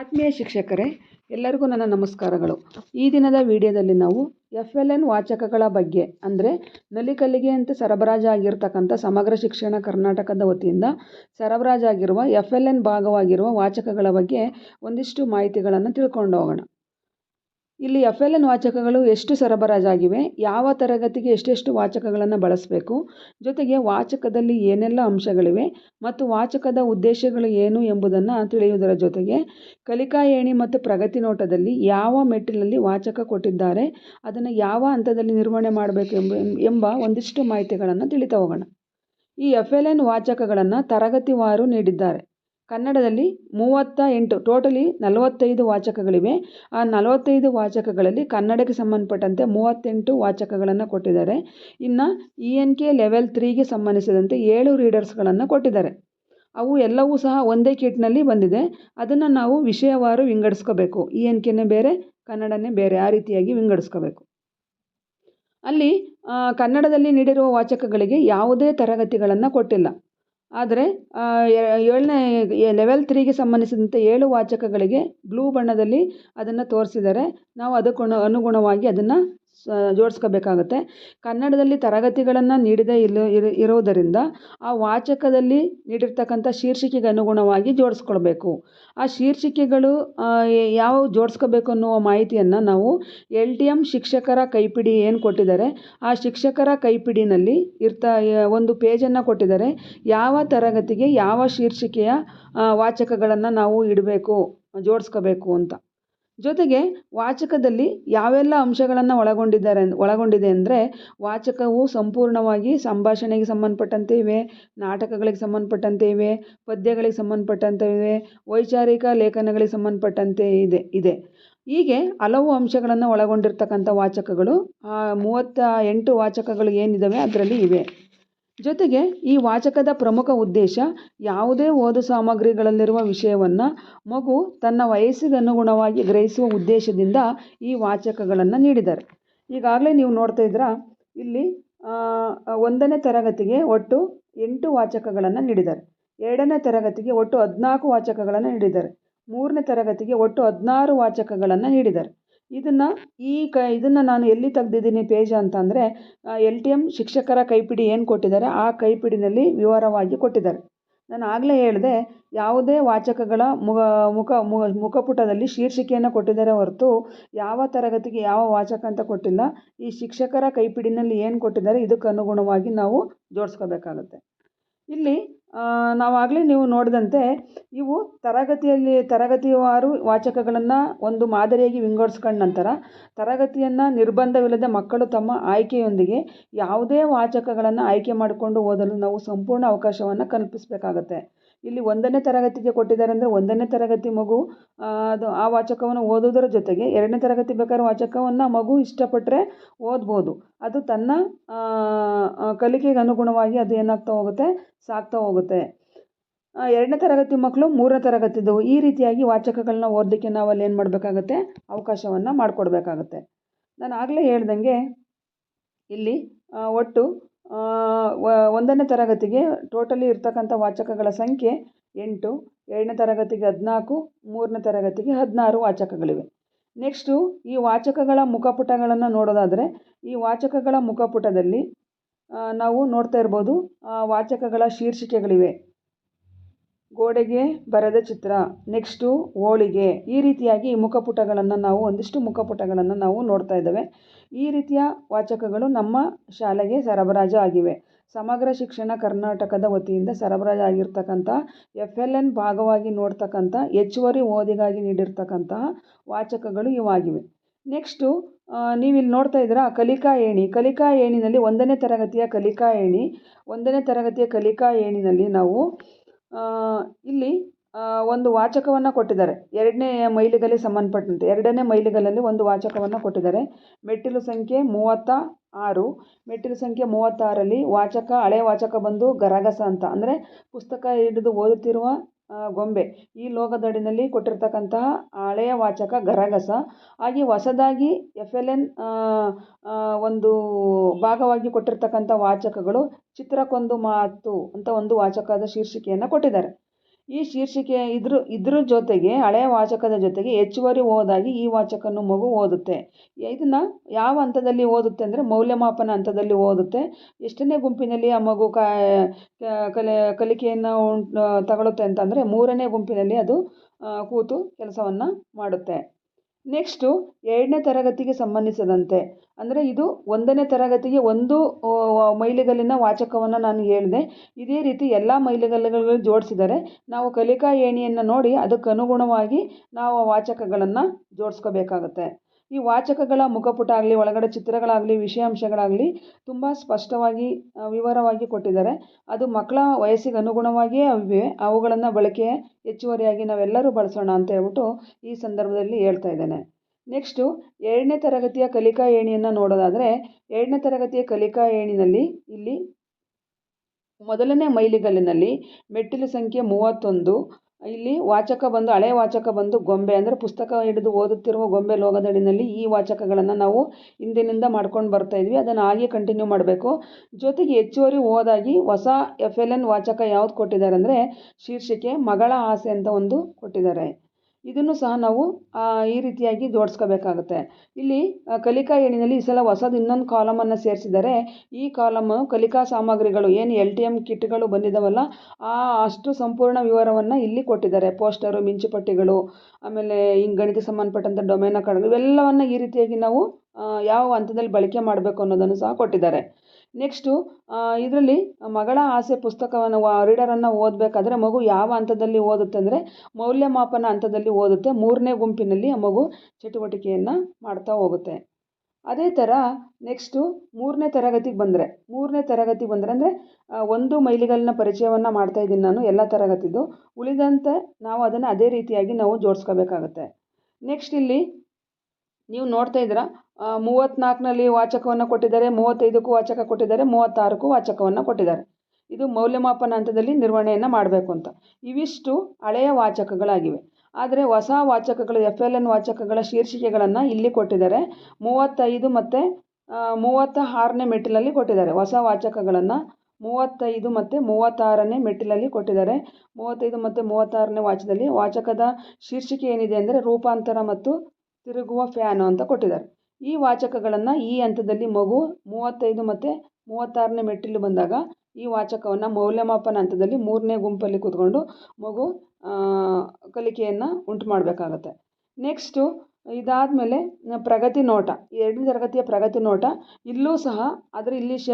ಆತ್ಮೀಯ ಶಿಕ್ಷಕರೇ, ಎಲ್ಲರಿಗೂ ನನ್ನ ನಮಸ್ಕಾರಗಳು. ಈ ದಿನದ ವಿಡಿಯೋದಲ್ಲಿ ನಾವು ಎಫ್ ಎಲ್ ಎನ್ ವಾಚಕಗಳ ಬಗ್ಗೆ, ಅಂದರೆ ನಲಿಕಲ್ಲಿಗೆ ಅಂತ ಸರಬರಾಜಾಗಿರ್ತಕ್ಕಂಥ ಸಮಗ್ರ ಶಿಕ್ಷಣ ಕರ್ನಾಟಕದ ವತಿಯಿಂದ ಸರಬರಾಜಾಗಿರುವ ಎಫ್ ಎಲ್ ಎನ್ ಭಾಗವಾಗಿರುವ ವಾಚಕಗಳ ಬಗ್ಗೆ ಒಂದಿಷ್ಟು ಮಾಹಿತಿಗಳನ್ನು ತಿಳ್ಕೊಂಡು ಹೋಗೋಣ. ಇಲ್ಲಿ ಎಫ್ ಎಲ್ ಎನ್ ವಾಚಕಗಳು ಎಷ್ಟು ಸರಬರಾಜಾಗಿವೆ, ಯಾವ ತರಗತಿಗೆ ಎಷ್ಟೆಷ್ಟು ವಾಚಕಗಳನ್ನು ಬಳಸಬೇಕು, ಜೊತೆಗೆ ವಾಚಕದಲ್ಲಿ ಏನೆಲ್ಲ ಅಂಶಗಳಿವೆ ಮತ್ತು ವಾಚಕದ ಉದ್ದೇಶಗಳು ಏನು ಎಂಬುದನ್ನು ತಿಳಿಯುವುದರ ಜೊತೆಗೆ ಕಲಿಕಾ ಏಣಿ ಮತ್ತು ಪ್ರಗತಿ ನೋಟದಲ್ಲಿ ಯಾವ ಮೆಟ್ಟಿಲಲ್ಲಿ ವಾಚಕ ಕೊಟ್ಟಿದ್ದಾರೆ, ಅದನ್ನು ಯಾವ ಹಂತದಲ್ಲಿ ನಿರ್ವಹಣೆ ಮಾಡಬೇಕು ಎಂಬ ಎಂಬ ಒಂದಿಷ್ಟು ಮಾಹಿತಿಗಳನ್ನು ತಿಳಿತಾ ಹೋಗೋಣ. ಈ ಎಫ್ ಎಲ್ ಎನ್ ವಾಚಕಗಳನ್ನು ತರಗತಿವಾರು ನೀಡಿದ್ದಾರೆ. ಕನ್ನಡದಲ್ಲಿ ಮೂವತ್ತ ಎಂಟು, ಟೋಟಲಿ ನಲವತ್ತೈದು ವಾಚಕಗಳಿವೆ. ಆ ನಲವತ್ತೈದು ವಾಚಕಗಳಲ್ಲಿ ಕನ್ನಡಕ್ಕೆ ಸಂಬಂಧಪಟ್ಟಂತೆ ಮೂವತ್ತೆಂಟು ವಾಚಕಗಳನ್ನು ಕೊಟ್ಟಿದ್ದಾರೆ. ಇನ್ನು ಇ ಎನ್ ಕೆ ಲೆವೆಲ್ ತ್ರೀಗೆ ಸಂಬಂಧಿಸಿದಂತೆ ಏಳು ರೀಡರ್ಸ್ಗಳನ್ನು ಕೊಟ್ಟಿದ್ದಾರೆ. ಅವು ಎಲ್ಲವೂ ಸಹ ಒಂದೇ ಕಿಟ್ನಲ್ಲಿ ಬಂದಿದೆ. ಅದನ್ನು ನಾವು ವಿಷಯವಾರು ವಿಂಗಡಿಸ್ಕೋಬೇಕು. ಇ ಎನ್ ಕೆನೇ ಬೇರೆ, ಕನ್ನಡನೇ ಬೇರೆ, ಆ ರೀತಿಯಾಗಿ ವಿಂಗಡಿಸ್ಕೋಬೇಕು. ಅಲ್ಲಿ ಕನ್ನಡದಲ್ಲಿ ನೀಡಿರುವ ವಾಚಕಗಳಿಗೆ ಯಾವುದೇ ತರಗತಿಗಳನ್ನು ಕೊಟ್ಟಿಲ್ಲ. ಆದರೆ ಏಳನೇ ಲೆವೆಲ್ ತ್ರೀಗೆ ಸಂಬಂಧಿಸಿದಂತೆ ಏಳು ವಾಚಕಗಳಿಗೆ ಬ್ಲೂ ಬಣ್ಣದಲ್ಲಿ ಅದನ್ನು ತೋರಿಸಿದ್ದಾರೆ. ನಾವು ಅದಕ್ಕೆ ಅನುಗುಣವಾಗಿ ಅದನ್ನು ಜೋಡಿಸ್ಕೋಬೇಕಾಗತ್ತೆ. ಕನ್ನಡದಲ್ಲಿ ತರಗತಿಗಳನ್ನು ನೀಡದೇ ಇಲ್ಲ ಇರೋದರಿಂದ ಆ ವಾಚಕದಲ್ಲಿ ನೀಡಿರ್ತಕ್ಕಂಥ ಶೀರ್ಷಿಕೆಗೆ ಅನುಗುಣವಾಗಿ ಜೋಡಿಸ್ಕೊಳ್ಬೇಕು. ಆ ಶೀರ್ಷಿಕೆಗಳು ಯಾವ ಜೋಡಿಸ್ಕೋಬೇಕು ಅನ್ನುವ ಮಾಹಿತಿಯನ್ನು ನಾವು ಎಲ್ ಟಿ ಎಂ ಶಿಕ್ಷಕರ ಕೈಪಿಡಿ ಏನು ಕೊಟ್ಟಿದ್ದಾರೆ, ಆ ಶಿಕ್ಷಕರ ಕೈಪಿಡಿನಲ್ಲಿ ಇರ್ತಾ ಒಂದು ಪೇಜನ್ನು ಕೊಟ್ಟಿದ್ದಾರೆ. ಯಾವ ತರಗತಿಗೆ ಯಾವ ಶೀರ್ಷಿಕೆಯ ವಾಚಕಗಳನ್ನು ನಾವು ಇಡಬೇಕು, ಜೋಡಿಸ್ಕೋಬೇಕು ಅಂತ. ಜೊತೆಗೆ ವಾಚಕದಲ್ಲಿ ಯಾವೆಲ್ಲ ಅಂಶಗಳನ್ನು ಒಳಗೊಂಡಿದ್ದಾರೆ ಒಳಗೊಂಡಿದೆ ಅಂದರೆ ವಾಚಕವು ಸಂಪೂರ್ಣವಾಗಿ ಸಂಭಾಷಣೆಗೆ ಸಂಬಂಧಪಟ್ಟಂತೆ ಇವೆ, ನಾಟಕಗಳಿಗೆ ಸಂಬಂಧಪಟ್ಟಂತೆ ಇವೆ, ಪದ್ಯಗಳಿಗೆ ಸಂಬಂಧಪಟ್ಟಂತೆ ಇವೆ, ವೈಚಾರಿಕ ಲೇಖನಗಳಿಗೆ ಸಂಬಂಧಪಟ್ಟಂತೆ ಇದೆ ಇದೆ. ಹೀಗೆ ಹಲವು ಅಂಶಗಳನ್ನು ಒಳಗೊಂಡಿರ್ತಕ್ಕಂಥ ವಾಚಕಗಳು ಮೂವತ್ತ ಎಂಟು ವಾಚಕಗಳು ಏನಿದ್ದಾವೆ ಅದರಲ್ಲಿ ಇವೆ. ಜೊತೆಗೆ ಈ ವಾಚಕದ ಪ್ರಮುಖ ಉದ್ದೇಶ ಯಾವುದೇ ಓದು ಸಾಮಗ್ರಿಗಳಲ್ಲಿರುವ ವಿಷಯವನ್ನು ಮಗು ತನ್ನ ವಯಸ್ಸಿಗನುಗುಣವಾಗಿ ಗ್ರಹಿಸುವ ಉದ್ದೇಶದಿಂದ ಈ ವಾಚಕಗಳನ್ನು ನೀಡಿದ್ದಾರೆ. ಈಗಾಗಲೇ ನೀವು ನೋಡ್ತಾ ಇದ್ದೀರಾ, ಇಲ್ಲಿ ಒಂದನೇ ತರಗತಿಗೆ ಒಟ್ಟು ಎಂಟು ವಾಚಕಗಳನ್ನು ನೀಡಿದ್ದಾರೆ. ಎರಡನೇ ತರಗತಿಗೆ ಒಟ್ಟು ಹದಿನಾಲ್ಕು ವಾಚಕಗಳನ್ನು ನೀಡಿದ್ದಾರೆ. ಮೂರನೇ ತರಗತಿಗೆ ಒಟ್ಟು ಹದಿನಾರು ವಾಚಕಗಳನ್ನು ನೀಡಿದ್ದಾರೆ. ಇದನ್ನು ಈ ಕ, ಇದನ್ನು ನಾನು ಎಲ್ಲಿ ತೆಗ್ದಿದ್ದೀನಿ ಪೇಜ್ ಅಂತಂದರೆ ಎಲ್ ಟಿ ಎಂ ಶಿಕ್ಷಕರ ಕೈಪಿಡಿ ಏನು ಕೊಟ್ಟಿದ್ದಾರೆ, ಆ ಕೈಪಿಡಿನಲ್ಲಿ ವಿವರವಾಗಿ ಕೊಟ್ಟಿದ್ದಾರೆ. ನಾನು ಆಗಲೇ ಹೇಳಿದೆ, ಯಾವುದೇ ವಾಚಕಗಳ ಮುಖ ಮುಖ ಮುಖಪುಟದಲ್ಲಿ ಶೀರ್ಷಿಕೆಯನ್ನು ಕೊಟ್ಟಿದ್ದಾರೆ ಹೊರತು ಯಾವ ತರಗತಿಗೆ ಯಾವ ವಾಚಕ ಅಂತ ಕೊಟ್ಟಿಲ್ಲ. ಈ ಶಿಕ್ಷಕರ ಕೈಪಿಡಿನಲ್ಲಿ ಏನು ಕೊಟ್ಟಿದ್ದಾರೆ ಇದಕ್ಕೆ ಅನುಗುಣವಾಗಿ ನಾವು ಜೋಡಿಸ್ಕೋಬೇಕಾಗತ್ತೆ. ಇಲ್ಲಿ ನಾವಾಗಲೇ ನೀವು ನೋಡಿದಂತೆ ಇವು ತರಗತಿಯಲ್ಲಿ ತರಗತಿವಾರು ವಾಚಕಗಳನ್ನು ಒಂದು ಮಾದರಿಯಾಗಿ ವಿಂಗಡಿಸ್ಕೊಂಡ ನಂತರ ತರಗತಿಯನ್ನು ನಿರ್ಬಂಧವಿಲ್ಲದೆ ಮಕ್ಕಳು ತಮ್ಮ ಆಯ್ಕೆಯೊಂದಿಗೆ ಯಾವುದೇ ವಾಚಕಗಳನ್ನು ಆಯ್ಕೆ ಮಾಡಿಕೊಂಡು ಓದಲು ನಾವು ಸಂಪೂರ್ಣ ಅವಕಾಶವನ್ನು ಕಲ್ಪಿಸಬೇಕಾಗತ್ತೆ. ಇಲ್ಲಿ ಒಂದನೇ ತರಗತಿಗೆ ಕೊಟ್ಟಿದ್ದಾರೆ ಅಂದರೆ ಒಂದನೇ ತರಗತಿ ಮಗು ಅದು ಆ ವಾಚಕವನ್ನು ಓದೋದರ ಜೊತೆಗೆ ಎರಡನೇ ತರಗತಿ ಬೇಕಾದ್ರೆ ವಾಚಕವನ್ನು ಮಗು ಇಷ್ಟಪಟ್ಟರೆ ಓದ್ಬೋದು. ಅದು ತನ್ನ ಕಲಿಕೆಗೆ ಅನುಗುಣವಾಗಿ ಅದು ಏನಾಗ್ತಾ ಹೋಗುತ್ತೆ, ಸಾಗ್ತಾ ಹೋಗುತ್ತೆ. ಎರಡನೇ ತರಗತಿ ಮಕ್ಕಳು ಮೂರನೇ ತರಗತಿದು, ಈ ರೀತಿಯಾಗಿ ವಾಚಕಗಳನ್ನ ಓದಲಿಕ್ಕೆ ನಾವು ಅಲ್ಲಿ ಏನು ಮಾಡಬೇಕಾಗತ್ತೆ, ಅವಕಾಶವನ್ನು ಮಾಡಿಕೊಡ್ಬೇಕಾಗತ್ತೆ. ನಾನು ಆಗಲೇ ಹೇಳ್ದಂಗೆ ಇಲ್ಲಿ ಒಟ್ಟು ಒಂದನೇ ತರಗತಿಗೆ ಟೋಟಲಿ ಇರ್ತಕ್ಕಂಥ ವಾಚಕಗಳ ಸಂಖ್ಯೆ ಎಂಟು, ಎರಡನೇ ತರಗತಿಗೆ ಹದಿನಾಲ್ಕು, ಮೂರನೇ ತರಗತಿಗೆ ಹದಿನಾರು ವಾಚಕಗಳಿವೆ. ನೆಕ್ಸ್ಟು ಈ ವಾಚಕಗಳ ಮುಖಪುಟಗಳನ್ನು ನೋಡೋದಾದರೆ, ಈ ವಾಚಕಗಳ ಮುಖಪುಟದಲ್ಲಿ ನಾವು ನೋಡ್ತಾ ಇರ್ಬೋದು ವಾಚಕಗಳ ಶೀರ್ಷಿಕೆಗಳಿವೆ. ಗೋಡೆಗೆ ಬರೆದ ಚಿತ್ರ, ನೆಕ್ಸ್ಟು ಹೋಳಿಗೆ ಈ ರೀತಿಯಾಗಿ ಮುಖಪುಟಗಳನ್ನು ನಾವು, ಒಂದಿಷ್ಟು ಮುಖಪುಟಗಳನ್ನು ನಾವು ನೋಡ್ತಾ ಇದ್ದೇವೆ. ಈ ರೀತಿಯ ವಾಚಕಗಳು ನಮ್ಮ ಶಾಲೆಗೆ ಸರಬರಾಜು ಆಗಿವೆ. ಸಮಗ್ರ ಶಿಕ್ಷಣ ಕರ್ನಾಟಕದ ವತಿಯಿಂದ ಸರಬರಾಜು ಆಗಿರ್ತಕ್ಕಂಥ ಎಫ್ ಎಲ್ ಎನ್ ಭಾಗವಾಗಿ ನೋಡ್ತಕ್ಕಂಥ, ಹೆಚ್ಚುವರಿ ಓದಿಗಾಗಿ ನೀಡಿರ್ತಕ್ಕಂತಹ ವಾಚಕಗಳು ಇವಾಗಿವೆ. ನೆಕ್ಸ್ಟು ನೀವಿಲ್ಲಿ ನೋಡ್ತಾ ಇದ್ದೀರಾ ಕಲಿಕಾ ಏಣಿ. ಕಲಿಕಾ ಏಣಿನಲ್ಲಿ ಒಂದನೇ ತರಗತಿಯ ಕಲಿಕಾ ಏಣಿ. ಒಂದನೇ ತರಗತಿಯ ಕಲಿಕಾ ಏಣಿನಲ್ಲಿ ನಾವು ಇಲ್ಲಿ ಒಂದು ವಾಚಕವನ್ನು ಕೊಟ್ಟಿದ್ದಾರೆ. ಎರಡನೇ ಮೈಲಿಗಲ್ಲಿಗೆ ಸಂಬಂಧಪಟ್ಟಂತೆ, ಎರಡನೇ ಮೈಲಿಗಲ್ಲಲ್ಲಿ ಒಂದು ವಾಚಕವನ್ನು ಕೊಟ್ಟಿದ್ದಾರೆ. ಮೆಟ್ಟಿಲು ಸಂಖ್ಯೆ ಮೂವತ್ತ ಆರು. ಮೆಟ್ಟಿಲು ಸಂಖ್ಯೆ ಮೂವತ್ತಾರಲ್ಲಿ ವಾಚಕ, ಹಳೆ ವಾಚಕ ಬಂದು ಗರಗಸ ಅಂತ. ಅಂದರೆ ಪುಸ್ತಕ ಹಿಡಿದು ಓದುತ್ತಿರುವ ಗೊಂಬೆ. ಈ ಲೋಗದಡಿನಲ್ಲಿ ಕೊಟ್ಟಿರ್ತಕ್ಕಂತಹ ಹಳೆಯ ವಾಚಕ ಗರಗಸ. ಹಾಗೆ ಹೊಸದಾಗಿ ಎಫ್ ಎಲ್ ಎನ್ ಒಂದು ಭಾಗವಾಗಿ ಕೊಟ್ಟಿರ್ತಕ್ಕಂಥ ವಾಚಕಗಳು ಚಿತ್ರಕ್ಕೊಂದು ಮಾತು ಅಂತ ಒಂದು ವಾಚಕದ ಶೀರ್ಷಿಕೆಯನ್ನು ಕೊಟ್ಟಿದ್ದಾರೆ. ಈ ಶೀರ್ಷಿಕೆ ಇದ್ರ ಇದ್ರ ಜೊತೆಗೆ ಹಳೆಯ ವಾಚಕದ ಜೊತೆಗೆ ಹೆಚ್ಚುವರಿ ಓದಾಗಿ ಈ ವಾಚಕವನ್ನು ಮಗು ಓದುತ್ತೆ. ಇದನ್ನು ಯಾವ ಹಂತದಲ್ಲಿ ಓದುತ್ತೆ ಅಂದರೆ ಮೌಲ್ಯಮಾಪನ ಹಂತದಲ್ಲಿ ಓದುತ್ತೆ. ಎಷ್ಟನೇ ಗುಂಪಿನಲ್ಲಿ ಆ ಮಗು ಕಲೆ, ಕಲಿಕೆಯನ್ನು ಉಂಟು ತಗೊಳುತ್ತೆ ಅಂತಂದರೆ ಮೂರನೇ ಗುಂಪಿನಲ್ಲಿ ಅದು ಕೂತು ಕೆಲಸವನ್ನು ಮಾಡುತ್ತೆ. ನೆಕ್ಸ್ಟು ಎರಡನೇ ತರಗತಿಗೆ ಸಂಬಂಧಿಸಿದಂತೆ. ಅಂದರೆ ಇದು ಒಂದನೇ ತರಗತಿಗೆ ಒಂದು ಮೈಲಿಗಲ್ಲಿನ ವಾಚಕವನ್ನು ನಾನು ಹೇಳಿದೆ. ಇದೇ ರೀತಿ ಎಲ್ಲ ಮೈಲಿಗಲ್ಲುಗಳು ಜೋಡಿಸಿದರೆ ನಾವು ಕಲಿಕಾ ಏಣಿಯನ್ನು ನೋಡಿ ಅದಕ್ಕನುಗುಣವಾಗಿ ನಾವು ವಾಚಕಗಳನ್ನು ಜೋಡಿಸ್ಕೋಬೇಕಾಗತ್ತೆ. ಈ ವಾಚಕಗಳ ಮುಖಪುಟ ಆಗಲಿ ಒಳಗಡೆ ಚಿತ್ರಗಳಾಗಲಿ, ವಿಷಯಾಂಶಗಳಾಗಲಿ ತುಂಬ ಸ್ಪಷ್ಟವಾಗಿ ವಿವರವಾಗಿ ಕೊಟ್ಟಿದ್ದಾರೆ. ಅದು ಮಕ್ಕಳ ವಯಸ್ಸಿಗೆ ಅನುಗುಣವಾಗಿಯೇ ಅವಿವೆ ಅವುಗಳನ್ನು ಬಳಕೆ ಹೆಚ್ಚುವರಿಯಾಗಿ ನಾವೆಲ್ಲರೂ ಬಳಸೋಣ ಅಂತ ಹೇಳ್ಬಿಟ್ಟು ಈ ಸಂದರ್ಭದಲ್ಲಿ ಹೇಳ್ತಾ ಇದ್ದೇನೆ. ನೆಕ್ಸ್ಟು ಎರಡನೇ ತರಗತಿಯ ಕಲಿಕಾ ಏಣಿಯನ್ನು ನೋಡೋದಾದರೆ, ಎರಡನೇ ತರಗತಿಯ ಕಲಿಕಾ ಏಣಿನಲ್ಲಿ ಇಲ್ಲಿ ಮೊದಲನೇ ಮೈಲಿಗಲ್ಲಿನಲ್ಲಿ ಮೆಟ್ಟಿಲು ಸಂಖ್ಯೆ ಮೂವತ್ತೊಂದು ಇಲ್ಲಿ ವಾಚಕ ಬಂದು, ಹಳೆ ವಾಚಕ ಬಂದು ಗೊಂಬೆ ಅಂದರೆ ಪುಸ್ತಕ ಹಿಡಿದು ಓದುತ್ತಿರುವ ಗೊಂಬೆ ಲೋಗದಡಿನಲ್ಲಿ ಈ ವಾಚಕಗಳನ್ನು ನಾವು ಹಿಂದಿನಿಂದ ಮಾಡ್ಕೊಂಡು ಬರ್ತಾ ಇದ್ವಿ. ಅದನ್ನು ಹಾಗೆ ಕಂಟಿನ್ಯೂ ಮಾಡಬೇಕು. ಜೊತೆಗೆ ಹೆಚ್ಚುವರಿ ಓದಾಗಿ ಹೊಸ ಎಫ್ ಎಲ್ ಎನ್ ವಾಚಕ ಯಾವ್ದು ಕೊಟ್ಟಿದ್ದಾರೆ ಅಂದರೆ ಶೀರ್ಷಿಕೆ ಮಗಳ ಆಸೆ ಅಂತ ಒಂದು ಕೊಟ್ಟಿದ್ದಾರೆ. ಇದನ್ನು ಸಹ ನಾವು ಈ ರೀತಿಯಾಗಿ ಜೋಡಿಸ್ಕೋಬೇಕಾಗುತ್ತೆ. ಇಲ್ಲಿ ಕಲಿಕಾ ಏಣಿನಲ್ಲಿ ಈ ಸಲ ಹೊಸದು ಇನ್ನೊಂದು ಕಾಲಮನ್ನು ಸೇರಿಸಿದರೆ ಈ ಕಾಲಮು ಕಲಿಕಾ ಸಾಮಗ್ರಿಗಳು, ಏನು ಎಲ್ ಟಿ ಎಂ ಕಿಟ್ಗಳು ಬಂದಿದ್ದಾವಲ್ಲ ಆ, ಅಷ್ಟು ಸಂಪೂರ್ಣ ವಿವರವನ್ನು ಇಲ್ಲಿ ಕೊಟ್ಟಿದ್ದಾರೆ. ಪೋಸ್ಟರು, ಮಿಂಚುಪಟ್ಟಿಗಳು, ಆಮೇಲೆ ಹಿಂಗೆ ಗಣಿತ ಸಂಬಂಧಪಟ್ಟಂಥ ಡೊಮೇನ ಕಾರ್ಡ್ಗಳು ಇವೆಲ್ಲವನ್ನು ಈ ರೀತಿಯಾಗಿ ನಾವು ಯಾವ ಹಂತದಲ್ಲಿ ಬಳಕೆ ಮಾಡಬೇಕು ಅನ್ನೋದನ್ನು ಸಹ ಕೊಟ್ಟಿದ್ದಾರೆ. ನೆಕ್ಸ್ಟು ಇದರಲ್ಲಿ ಮಗಳ ಆಸೆ ಪುಸ್ತಕವನ್ನು ವ ರೀಡರನ್ನು ಓದಬೇಕಾದ್ರೆ ಮಗು ಯಾವ ಹಂತದಲ್ಲಿ ಓದುತ್ತೆ ಅಂದರೆ ಮೌಲ್ಯಮಾಪನ ಹಂತದಲ್ಲಿ ಓದುತ್ತೆ. ಮೂರನೇ ಗುಂಪಿನಲ್ಲಿ ಆ ಮಗು ಚಟುವಟಿಕೆಯನ್ನು ಮಾಡ್ತಾ ಹೋಗುತ್ತೆ. ಅದೇ ಥರ ನೆಕ್ಸ್ಟು ಮೂರನೇ ತರಗತಿಗೆ ಬಂದರೆ, ಮೂರನೇ ತರಗತಿಗೆ ಬಂದರೆ ಅಂದರೆ ಒಂದು ಮೈಲಿಗಲ್ಲಿನ ಪರಿಚಯವನ್ನು ಮಾಡ್ತಾ ಇದ್ದೀನಿ ನಾನು, ಎಲ್ಲ ತರಗತಿದು. ಉಳಿದಂತೆ ನಾವು ಅದನ್ನು ಅದೇ ರೀತಿಯಾಗಿ ನಾವು ಜೋಡಿಸ್ಕೋಬೇಕಾಗತ್ತೆ. ನೆಕ್ಸ್ಟ್ ಇಲ್ಲಿ ನೀವು ನೋಡ್ತಾ ಇದ್ದೀರಾ? ಮೂವತ್ತ್ನಾಲ್ಕನಲ್ಲಿ ವಾಚಕವನ್ನು ಕೊಟ್ಟಿದ್ದಾರೆ, ಮೂವತ್ತೈದಕ್ಕೂ ವಾಚಕ ಕೊಟ್ಟಿದ್ದಾರೆ, ಮೂವತ್ತಾರಕ್ಕೂ ವಾಚಕವನ್ನು ಕೊಟ್ಟಿದ್ದಾರೆ. ಇದು ಮೌಲ್ಯಮಾಪನ ಹಂತದಲ್ಲಿ ನಿರ್ವಹಣೆಯನ್ನು ಮಾಡಬೇಕು ಅಂತ. ಇವಿಷ್ಟು ಹಳೆಯ ವಾಚಕಗಳಾಗಿವೆ. ಆದರೆ ಹೊಸ ವಾಚಕಗಳು ಎಫ್ ಎಲ್ ಎನ್ ವಾಚಕಗಳ ಶೀರ್ಷಿಕೆಗಳನ್ನು ಇಲ್ಲಿ ಕೊಟ್ಟಿದ್ದಾರೆ. ಮೂವತ್ತೈದು ಮತ್ತು ಮೂವತ್ತ ಆರನೇ ಮೆಟ್ಟಿಲಲ್ಲಿ ಕೊಟ್ಟಿದ್ದಾರೆ. ಹೊಸ ವಾಚಕಗಳನ್ನು ಮೂವತ್ತೈದು ಮತ್ತು ಮೂವತ್ತಾರನೇ ಮೆಟ್ಟಿಲಲ್ಲಿ ಕೊಟ್ಟಿದ್ದಾರೆ. ಮೂವತ್ತೈದು ಮತ್ತು ಮೂವತ್ತಾರನೇ ವಾಚದಲ್ಲಿ ವಾಚಕದ ಶೀರ್ಷಿಕೆ ಏನಿದೆ ಅಂದರೆ ರೂಪಾಂತರ ಮತ್ತು ತಿರುಗುವ ಫ್ಯಾನು ಅಂತ ಕೊಟ್ಟಿದ್ದಾರೆ. ಈ ವಾಚಕಗಳನ್ನು ಈ ಹಂತದಲ್ಲಿ ಮಗು ಮೂವತ್ತೈದು ಮತ್ತು ಮೂವತ್ತಾರನೇ ಮೆಟ್ಟಿಲು ಬಂದಾಗ ಈ ವಾಚಕವನ್ನು ಮೌಲ್ಯಮಾಪನ ಹಂತದಲ್ಲಿ ಮೂರನೇ ಗುಂಪಲ್ಲಿ ಕೂತ್ಕೊಂಡು ಮಗು ಕಲಿಕೆಯನ್ನು ಉಂಟು ಮಾಡಬೇಕಾಗತ್ತೆ. ನೆಕ್ಸ್ಟು ಇದಾದಮೇಲೆ ಪ್ರಗತಿ ನೋಟ, ಎರಡನೇ ತರಗತಿಯ ಪ್ರಗತಿ ನೋಟ. ಇಲ್ಲೂ ಸಹ ಆದರೆ ಇಲ್ಲಿ ಶ,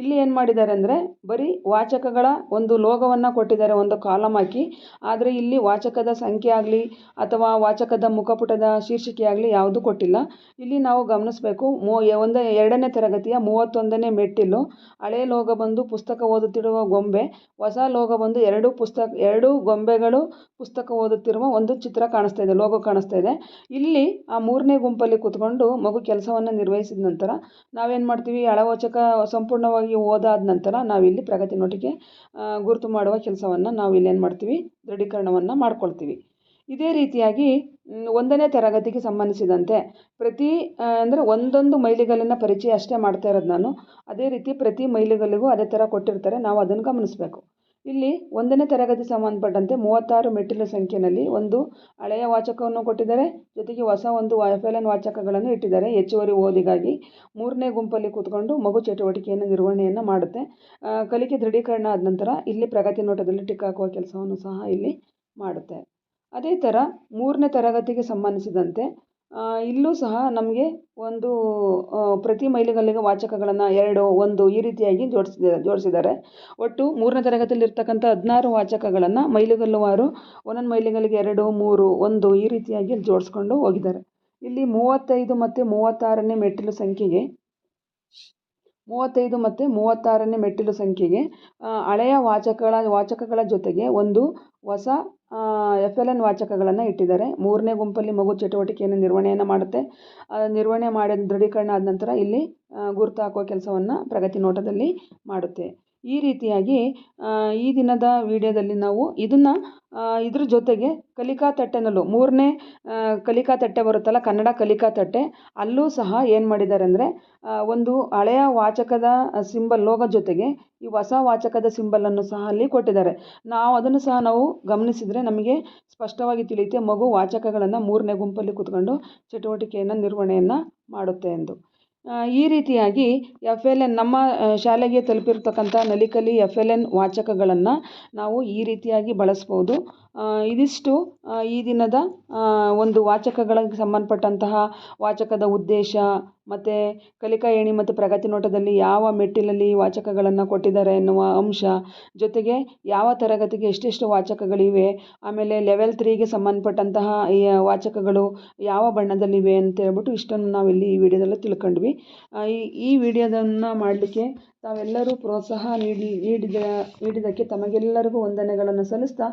ಇಲ್ಲಿ ಏನು ಮಾಡಿದ್ದಾರೆ ಅಂದರೆ ಬರೀ ವಾಚಕಗಳ ಒಂದು ಲೋಗವನ್ನು ಕೊಟ್ಟಿದ್ದಾರೆ, ಒಂದು ಕಾಲಮ್ ಹಾಕಿ. ಆದರೆ ಇಲ್ಲಿ ವಾಚಕದ ಸಂಖ್ಯೆ ಆಗಲಿ ಅಥವಾ ವಾಚಕದ ಮುಖಪುಟದ ಶೀರ್ಷಿಕೆ ಆಗಲಿ ಯಾವುದೂ ಕೊಟ್ಟಿಲ್ಲ. ಇಲ್ಲಿ ನಾವು ಗಮನಿಸಬೇಕು, ಮೂ ಒಂದು, ಎರಡನೇ ತರಗತಿಯ ಮೂವತ್ತೊಂದನೇ ಮೆಟ್ಟಿಲು. ಹಳೆಯ ಲೋಗ ಬಂದು ಪುಸ್ತಕ ಓದುತ್ತಿರುವ ಗೊಂಬೆ, ಹೊಸ ಲೋಗ ಬಂದು ಎರಡು ಪುಸ್ತಕ, ಎರಡು ಗೊಂಬೆಗಳು ಪುಸ್ತಕ ಓದುತ್ತಿರುವ ಒಂದು ಚಿತ್ರ ಕಾಣಿಸ್ತಾ ಇದೆ, ಲೋಗೋ ಕಾಣಿಸ್ತಾ ಇದೆ. ಇಲ್ಲಿ ಆ ಮೂರನೇ ಗುಂಪಲ್ಲಿ ಕೂತ್ಕೊಂಡು ಮಗು ಕೆಲಸವನ್ನು ನಿರ್ವಹಿಸಿದ ನಂತರ ನಾವೇನು ಮಾಡ್ತೀವಿ, ಅಳವೋಚಕ ಸಂಪೂರ್ಣವಾಗಿ ಓದಾದ ನಂತರ ನಾವಿಲ್ಲಿ ಪ್ರಗತಿ ನೋಟಿಗೆ ಗುರುತು ಮಾಡುವ ಕೆಲಸವನ್ನು ನಾವು ಏನು ಮಾಡ್ತೀವಿ, ದೃಢೀಕರಣವನ್ನು ಮಾಡ್ಕೊಳ್ತೀವಿ. ಇದೇ ರೀತಿಯಾಗಿ ಒಂದನೇ ತರಗತಿಗೆ ಸಂಬಂಧಿಸಿದಂತೆ ಪ್ರತಿ ಅಂದರೆ ಒಂದೊಂದು ಮೈಲಿಗಲ್ಲಿನ ಪರಿಚಯ ಅಷ್ಟೇ ಮಾಡ್ತಾ ಇರೋದು ನಾನು. ಅದೇ ರೀತಿ ಪ್ರತಿ ಮೈಲಿಗಲ್ಲಿಗೂ ಅದೇ ಥರ ಕೊಟ್ಟಿರ್ತಾರೆ, ನಾವು ಅದನ್ನು ಗಮನಿಸಬೇಕು. ಇಲ್ಲಿ ಒಂದನೇ ತರಗತಿ ಸಂಬಂಧಪಟ್ಟಂತೆ ಮೂವತ್ತಾರು ಮೆಟ್ಟಿಲು ಸಂಖ್ಯೆನಲ್ಲಿ ಒಂದು ಹಳೆಯ ವಾಚಕವನ್ನು ಕೊಟ್ಟಿದ್ದಾರೆ. ಜೊತೆಗೆ ಹೊಸ ಒಂದು ಎಫ್ ವಾಚಕಗಳನ್ನು ಇಟ್ಟಿದ್ದಾರೆ. ಹೆಚ್ಚುವರಿ ಓದಿಗಾಗಿ ಮೂರನೇ ಗುಂಪಲ್ಲಿ ಕೂತ್ಕೊಂಡು ಮಗು ಚಟುವಟಿಕೆಯನ್ನು, ನಿರ್ವಹಣೆಯನ್ನು ಮಾಡುತ್ತೆ. ಕಲಿಕೆ ದೃಢೀಕರಣ ಆದ ನಂತರ ಇಲ್ಲಿ ಪ್ರಗತಿ ನೋಟದಲ್ಲಿ ಟಿಕ್ ಹಾಕುವ ಕೆಲಸವನ್ನು ಸಹ ಇಲ್ಲಿ ಮಾಡುತ್ತೆ. ಅದೇ ಥರ ಮೂರನೇ ತರಗತಿಗೆ ಸಂಬಂಧಿಸಿದಂತೆ ಇಲ್ಲೂ ಸಹ ನಮಗೆ ಒಂದು ಪ್ರತಿ ಮೈಲಿಗಲ್ಲಿಗೆ ವಾಚಕಗಳನ್ನು ಎರಡು, ಒಂದು ಈ ರೀತಿಯಾಗಿ ಜೋಡಿಸಿದ್ದಾರೆ ಜೋಡಿಸಿದ್ದಾರೆ. ಒಟ್ಟು ಮೂರನೇ ತರಗತಿಯಲ್ಲಿ ಇರ್ತಕ್ಕಂಥ ಹದಿನಾರು ವಾಚಕಗಳನ್ನು ಮೈಲಿಗಲ್ಲುವಾರು ಒಂದೊಂದು ಮೈಲಿಗಲ್ಲಿಗೆ ಎರಡು, ಮೂರು, ಒಂದು ಈ ರೀತಿಯಾಗಿ ಜೋಡಿಸ್ಕೊಂಡು ಹೋಗಿದ್ದಾರೆ. ಇಲ್ಲಿ ಮೂವತ್ತೈದು ಮತ್ತು ಮೂವತ್ತಾರನೇ ಮೆಟ್ಟಿಲು ಸಂಖ್ಯೆಗೆ ಮೂವತ್ತೈದು ಮತ್ತು ಮೂವತ್ತಾರನೇ ಮೆಟ್ಟಿಲು ಸಂಖ್ಯೆಗೆ ಹಳೆಯ ವಾಚಕಗಳ ವಾಚಕಗಳ ಜೊತೆಗೆ ಒಂದು ಹೊಸ ಎಫ್ ಎಲ್ ಎನ್ ವಾಚಕಗಳನ್ನು ಇಟ್ಟಿದ್ದಾರೆ. ಮೂರನೇ ಗುಂಪಲ್ಲಿ ಮಗು ಚಟುವಟಿಕೆಯನ್ನು ನಿರ್ವಹಣೆಯನ್ನು ಮಾಡುತ್ತೆ. ನಿರ್ವಹಣೆ ಮಾಡಿದ ದೃಢೀಕರಣ ಆದ ನಂತರ ಇಲ್ಲಿ ಗುರುತು ಹಾಕುವ ಕೆಲಸವನ್ನು ಪ್ರಗತಿ ನೋಟದಲ್ಲಿ ಮಾಡುತ್ತೆ. ಈ ರೀತಿಯಾಗಿ ಈ ದಿನದ ವಿಡಿಯೋದಲ್ಲಿ ನಾವು ಇದನ್ನು ಇದ್ರ ಜೊತೆಗೆ ಕಲಿಕಾ ತಟ್ಟೆನಲ್ಲೂ ಮೂರನೇ ಕಲಿಕಾ ತಟ್ಟೆ ಬರುತ್ತಲ್ಲ, ಕನ್ನಡ ಕಲಿಕಾ ತಟ್ಟೆ, ಅಲ್ಲೂ ಸಹ ಏನು ಮಾಡಿದ್ದಾರೆ ಅಂದರೆ ಒಂದು ಹಳೆಯ ವಾಚಕದ ಸಿಂಬಲ್ ಲೋಗೋ ಜೊತೆಗೆ ಈ ಹೊಸ ವಾಚಕದ ಸಿಂಬಲನ್ನು ಸಹ ಅಲ್ಲಿ ಕೊಟ್ಟಿದ್ದಾರೆ. ನಾವು ಅದನ್ನು ಸಹ ನಾವು ಗಮನಿಸಿದರೆ ನಮಗೆ ಸ್ಪಷ್ಟವಾಗಿ ತಿಳಿಯುತ್ತೆ, ಮಗು ವಾಚಕಗಳನ್ನು ಮೂರನೇ ಗುಂಪಲ್ಲಿ ಕೂತ್ಕೊಂಡು ಚಟುವಟಿಕೆಯನ್ನು, ನಿರ್ವಹಣೆಯನ್ನು ಮಾಡುತ್ತೆ ಎಂದು. ಈ ರೀತಿಯಾಗಿ ಎಫ್ ಎಲ್ ಎನ್ ನಮ್ಮ ಶಾಲೆಗೆ ತಲುಪಿರ್ತಕ್ಕಂಥ ನಲಿಕಲಿ ಎಫ್ ಎಲ್ ಎನ್ ವಾಚಕಗಳನ್ನು ನಾವು ಈ ರೀತಿಯಾಗಿ ಬಳಸ್ಬೋದು. ಇದಿಷ್ಟು ಈ ದಿನದ ಒಂದು ವಾಚಕಗಳಿಗೆ ಸಂಬಂಧಪಟ್ಟಂತಹ ವಾಚಕದ ಉದ್ದೇಶ ಮತ್ತು ಕಲಿಕಾ ಏಣಿ ಮತ್ತು ಪ್ರಗತಿ ನೋಟದಲ್ಲಿ ಯಾವ ಮೆಟ್ಟಿಲಲ್ಲಿ ವಾಚಕಗಳನ್ನು ಕೊಟ್ಟಿದ್ದಾರೆ ಎನ್ನುವ ಅಂಶ. ಜೊತೆಗೆ ಯಾವ ತರಗತಿಗೆ ಎಷ್ಟೆಷ್ಟು ವಾಚಕಗಳಿವೆ, ಆಮೇಲೆ ಲೆವೆಲ್ ತ್ರೀಗೆ ಸಂಬಂಧಪಟ್ಟಂತಹ ಈ ವಾಚಕಗಳು ಯಾವ ಬಣ್ಣದಲ್ಲಿವೆ ಅಂತೇಳ್ಬಿಟ್ಟು ಇಷ್ಟನ್ನು ನಾವಿಲ್ಲಿ ಈ ವಿಡಿಯೋದಲ್ಲಿ ತಿಳ್ಕೊಂಡ್ವಿ. ಈ ಈ ವಿಡಿಯೋದನ್ನು ಮಾಡಲಿಕ್ಕೆ ತಾವೆಲ್ಲರೂ ಪ್ರೋತ್ಸಾಹ ನೀಡಿ, ನೀಡಿದ, ನೀಡಿದ್ದಕ್ಕೆ ತಮಗೆಲ್ಲರಿಗೂ ವಂದನೆಗಳನ್ನು ಸಲ್ಲಿಸ್ತಾ